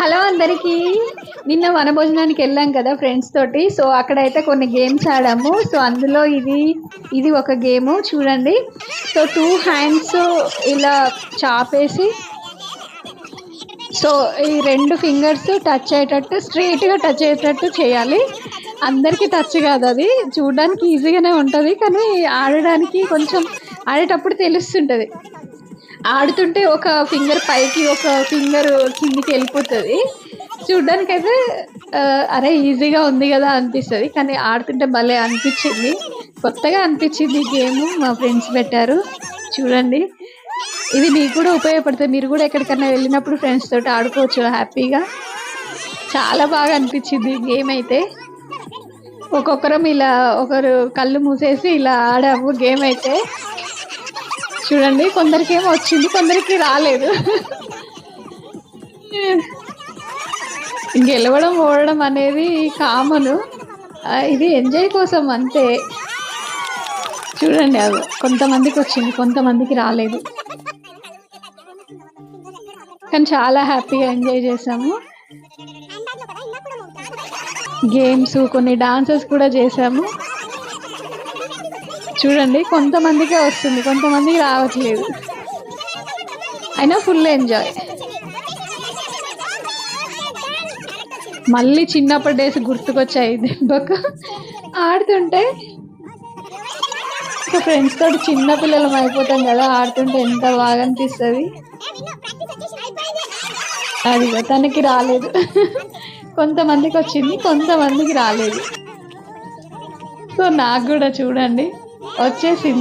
Hello అందరికీ. నిన్న వనభోజనానికి వెళ్ళాం కదా ఫ్రెండ్స్ తోటి. సో అక్కడైతే కొన్ని గేమ్స్ ఆడాము. సో అందులో ఇది ఇది ఒక గేమ్ చూడండి. సో టూ హ్యాండ్స్ ఇలా చాపేసి సో ఈ రెండు ఫింగర్స్ టచ్ అయ్యేటట్టు స్ట్రైట్గా టచ్ అయ్యేటట్టు చేయాలి. అందరికీ టచ్ కాదు అది. చూడడానికి ఈజీగానే ఉంటుంది. కానీ ఆడడానికి కొంచెం ఆడేటప్పుడు తెలుస్తుంటుంది. ఆడుతుంటే ఒక ఫింగర్ పైకి ఒక ఫింగర్ కిందికి వెళ్ళిపోతుంది. చూడ్డానికైతే అరే ఈజీగా ఉంది కదా అనిపిస్తుంది. కానీ ఆడుతుంటే భలే అనిపించింది. కొత్తగా అనిపించింది ఈ గేమ్ మా ఫ్రెండ్స్ పెట్టారు. చూడండి. ఇది మీకు కూడా ఉపయోగపడుతుంది. మీరు కూడా ఎక్కడికైనా వెళ్ళినప్పుడు ఫ్రెండ్స్ తోటి ఆడుకోవచ్చు. హ్యాపీగా. చాలా బాగా అనిపించింది గేమ్ అయితే. ఒక్కొక్కరం ఇలా ఒకరు కళ్ళు మూసేసి ఇలా ఆడాము గేమ్ అయితే. చూడండి కొందరికి ఏమో వచ్చింది కొందరికి రాలేదు. గెలవడం ఓడడం అనేది కామన్. ఇది ఎంజాయ్ కోసం అంతే. చూడండి అది కొంతమందికి వచ్చింది కొంతమందికి రాలేదు. కానీ చాలా హ్యాపీగా ఎంజాయ్ చేసాము. గేమ్స్ కొన్ని డాన్సెస్ కూడా చేసాము. చూడండి కొంతమందికే వస్తుంది కొంతమందికి రావట్లేదు. అయినా ఫుల్ ఎంజాయ్ మళ్ళీ చిన్నప్పటి డేస్ గుర్తుకొచ్చాయి దెబ్బకు. ఆడుతుంటే ఇంకా ఫ్రెండ్స్ తోటి చిన్న పిల్లలం అయిపోతాం కదా ఆడుతుంటే ఎంత బాగా అనిపిస్తుంది. అది తనకి రాలేదు. కొంతమందికి వచ్చింది కొంతమందికి రాలేదు. సో నాకు కూడా చూడండి H. Cilindros.